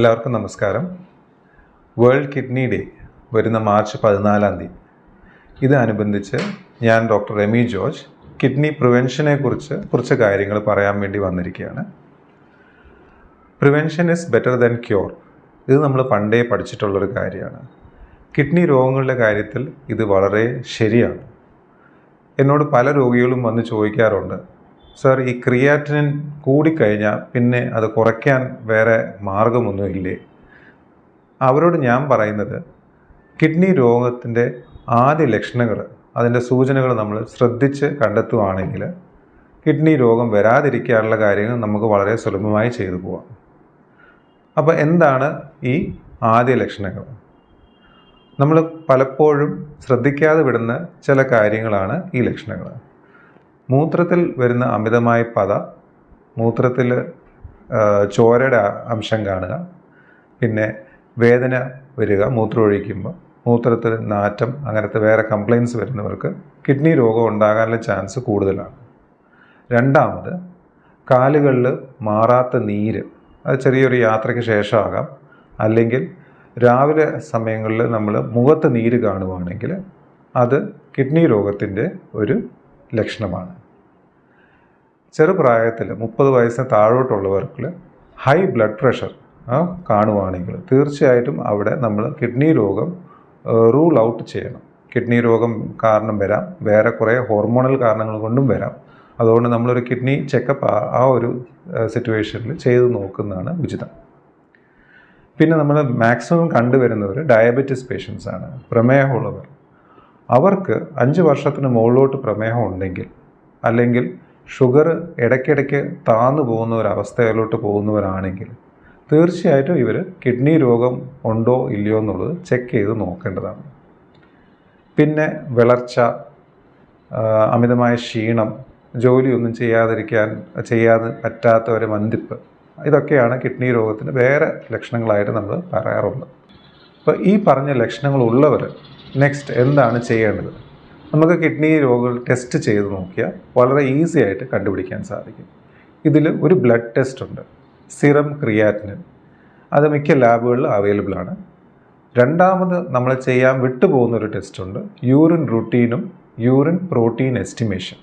എല്ലാവർക്കും നമസ്കാരം. World kidney day വരുന്ന മാർച്ച് പതിനാലാം തീയതി. ഇതനുബന്ധിച്ച് ഞാൻ ഡോക്ടർ റെമി ജോർജ് കിഡ്നി പ്രിവെൻഷനെ കുറിച്ച് കുറച്ച് കാര്യങ്ങൾ പറയാൻ വേണ്ടി വന്നിരിക്കുകയാണ്. Prevention is better than cure ഇത് നമ്മൾ പണ്ടേ പഠിച്ചിട്ടുള്ളൊരു കാര്യമാണ്. കിഡ്നി രോഗങ്ങളുടെ കാര്യത്തിൽ ഇത് വളരെ ശരിയാണ്. എന്നോട് പല രോഗികളും വന്ന് ചോദിക്കാറുണ്ട് സർ ഈ ക്രിയാറ്റിനിൻ കൂടിക്കഴിഞ്ഞാൽ പിന്നെ അത് കുറയ്ക്കാൻ വേറെ മാർഗമൊന്നുമില്ലേ? അവരോട് ഞാൻ പറയുന്നത് കിഡ്നി രോഗത്തിന്റെ ആദ്യ ലക്ഷണങ്ങൾ അതിന്റെ സൂചനകൾ നമ്മൾ ശ്രദ്ധിച്ച് കണ്ടെത്തുകയാണെങ്കിൽ കിഡ്നി രോഗം വരാതിരിക്കാനുള്ള കാര്യങ്ങൾ നമുക്ക് വളരെ സുലഭമായി ചെയ്തു പോവാം. അപ്പോൾ എന്താണ് ഈ ആദ്യ ലക്ഷണങ്ങൾ? നമ്മൾ പലപ്പോഴും ശ്രദ്ധിക്കാതെ വിടുന്ന ചില കാര്യങ്ങളാണ് ഈ ലക്ഷണങ്ങൾ. മൂത്രത്തിൽ വരുന്ന അമിതമായ പത മൂത്രത്തിൽ ചോരയുടെ അംശം കാണുക. പിന്നെ വേദന വരിക മൂത്രം ഒഴിക്കുമ്പോൾ മൂത്രത്തിൽ നാറ്റം അങ്ങനത്തെ വേറെ കംപ്ലയിൻസ് വരുന്നവർക്ക് കിഡ്നി രോഗം ഉണ്ടാകാനുള്ള ചാൻസ് കൂടുതലാണ്. രണ്ടാമത് കാലുകളിൽ മാറാത്ത നീര്. അത് ചെറിയൊരു യാത്രയ്ക്ക് ശേഷമാകാം. അല്ലെങ്കിൽ രാവിലെ സമയങ്ങളിൽ നമ്മൾ മുഖത്ത് നീര് കാണുവാണെങ്കിൽ അത് കിഡ്നി രോഗത്തിന്റെ ഒരു ലക്ഷണമാണ്. ചെറുപ്രായത്തിൽ മുപ്പത് വയസ്സിന് താഴോട്ടുള്ളവർക്ക് ഹൈ ബ്ലഡ് പ്രഷർ കാണുവാണെങ്കിൽ തീർച്ചയായിട്ടും അവിടെ നമ്മൾ കിഡ്നി രോഗം റൂൾ ഔട്ട് ചെയ്യണം. കിഡ്നി രോഗം കാരണം വരാം വേറെ കുറേ ഹോർമോണൽ കാരണങ്ങൾ കൊണ്ടും വരാം. അതുകൊണ്ട് നമ്മളൊരു കിഡ്നി ചെക്കപ്പ് ആ ഒരു സിറ്റുവേഷനിൽ ചെയ്ത് നോക്കുന്നതാണ് ഉചിതം. പിന്നെ നമ്മൾ മാക്സിമം കണ്ടുവരുന്നവർ ഡയബറ്റിസ് പേഷ്യൻസ് ആണ് പ്രമേഹമുള്ളവർ അവർക്ക് അഞ്ച് വർഷത്തിന് മുകളിലോട്ട് പ്രമേഹം ഉണ്ടെങ്കിൽ അല്ലെങ്കിൽ ഷുഗർ ഇടയ്ക്കിടയ്ക്ക് താന്നു പോകുന്ന ഒരു അവസ്ഥയിലോട്ട് പോകുന്നവരാണെങ്കിൽ തീർച്ചയായിട്ടും ഇവർ കിഡ്നി രോഗം ഉണ്ടോ ഇല്ലയോ എന്നുള്ളത് ചെക്ക് ചെയ്ത് നോക്കേണ്ടതാണ്. പിന്നെ വിളർച്ച അമിതമായ ക്ഷീണം ജോലിയൊന്നും ചെയ്യാതിരിക്കാൻ ചെയ്യാതെ പറ്റാത്ത ഒരു മന്തിപ്പ് ഇതൊക്കെയാണ് കിഡ്നി രോഗത്തിന് വേറെ ലക്ഷണങ്ങളായിട്ട് നമ്മൾ പറയാറുള്ളത്. അപ്പോൾ ഈ പറഞ്ഞ ലക്ഷണങ്ങളുള്ളവർ നെക്സ്റ്റ് എന്താണ് ചെയ്യേണ്ടത്? നമുക്ക് കിഡ്നി രോഗികൾ ടെസ്റ്റ് ചെയ്ത് നോക്കിയാൽ വളരെ ഈസി ആയിട്ട് കണ്ടുപിടിക്കാൻ സാധിക്കും. ഇതിൽ ഒരു ബ്ലഡ് ടെസ്റ്റ് ഉണ്ട്. സിറം ക്രിയാറ്റിനിൻ അത് മിക്ക ലാബുകളിലും അവൈലബിൾ ആണ്. രണ്ടാമത് നമ്മൾ ചെയ്യാൻ വിട്ടുപോകുന്ന ഒരു ടെസ്റ്റ് ഉണ്ട്. യൂറിൻ റുട്ടീനും യൂറിൻ പ്രോട്ടീൻ എസ്റ്റിമേഷൻ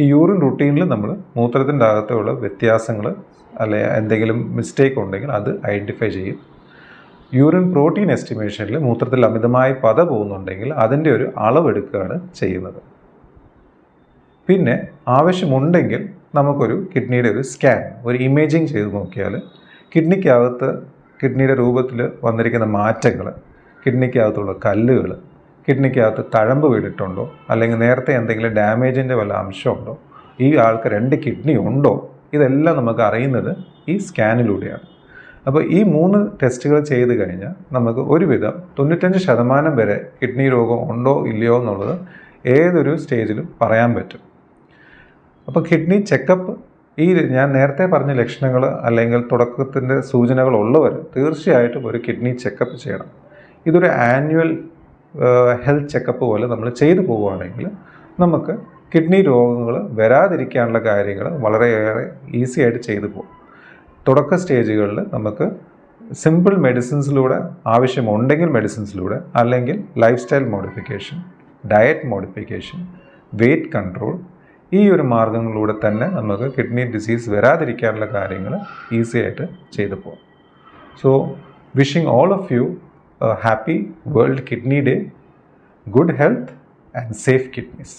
ഈ യൂറിൻ റുട്ടീനിൽ നമ്മൾ മൂത്രത്തിന്റെ അകത്തുള്ള വ്യത്യാസങ്ങൾ അല്ലെ എന്തെങ്കിലും മിസ്റ്റേക്ക് ഉണ്ടെങ്കിൽ അത് ഐഡന്റിഫൈ ചെയ്യും. യൂറിൻ പ്രോട്ടീൻ എസ്റ്റിമേഷനിൽ മൂത്രത്തിൽ അമിതമായി പത പോകുന്നുണ്ടെങ്കിൽ അതിന്റെ ഒരു അളവെടുക്കുകയാണ് ചെയ്യുന്നത്. പിന്നെ ആവശ്യമുണ്ടെങ്കിൽ നമുക്കൊരു കിഡ്നിയുടെ ഒരു സ്കാൻ ഒരു ഇമേജിങ് ചെയ്ത് നോക്കിയാൽ കിഡ്നിക്കകത്ത് കിഡ്നിയുടെ രൂപത്തിൽ വന്നിരിക്കുന്ന മാറ്റങ്ങൾ കിഡ്നിക്കകത്തുള്ള കല്ലുകൾ കിഡ്നിക്കകത്ത് തഴമ്പ് വീണിട്ടുണ്ടോ അല്ലെങ്കിൽ നേരത്തെ എന്തെങ്കിലും ഡാമേജിന്റെ വല്ല അംശമുണ്ടോ ഈ ആൾക്ക് രണ്ട് കിഡ്നി ഉണ്ടോ ഇതെല്ലാം നമുക്ക് അറിയുന്നത് ഈ സ്കാനിലൂടെയാണ്. അപ്പോൾ ഈ മൂന്ന് ടെസ്റ്റുകൾ ചെയ്ത് കഴിഞ്ഞാൽ നമുക്ക് ഒരുവിധം തൊണ്ണൂറ്റഞ്ച് ശതമാനം വരെ കിഡ്നി രോഗം ഉണ്ടോ ഇല്ലയോ എന്നുള്ളത് ഏതൊരു സ്റ്റേജിലും പറയാൻ പറ്റും. അപ്പോൾ കിഡ്നി ചെക്കപ്പ് ഈ ഞാൻ നേരത്തെ പറഞ്ഞ ലക്ഷണങ്ങൾ അല്ലെങ്കിൽ തുടക്കത്തിന്റെ സൂചനകൾ ഉള്ളവർ തീർച്ചയായിട്ടും ഒരു കിഡ്നി ചെക്കപ്പ് ചെയ്യണം. ഇതൊരു ആനുവൽ ഹെൽത്ത് ചെക്കപ്പ് പോലെ നമ്മൾ ചെയ്തു പോവുകയാണെങ്കിൽ നമുക്ക് കിഡ്നി രോഗങ്ങൾ വരാതിരിക്കാനുള്ള കാര്യങ്ങൾ വളരെയേറെ ഈസി ആയിട്ട് ചെയ്തു പോകും തുടക്ക സ്റ്റേജുകളിൽ നമുക്ക് സിമ്പിൾ മെഡിസിൻസിലൂടെ ആവശ്യമുണ്ടെങ്കിൽ മെഡിസിൻസിലൂടെ അല്ലെങ്കിൽ lifestyle modification diet modification weight control ഈ ഒരു മാർഗങ്ങളിലൂടെ തന്നെ നമുക്ക് കിഡ്നി ഡിസീസ് വരാതിരിക്കാനുള്ള കാര്യങ്ങൾ ഈസി ആയിട്ട് ചെയ്തു പോകാം. So wishing all of you happy world kidney day good health and safe kidneys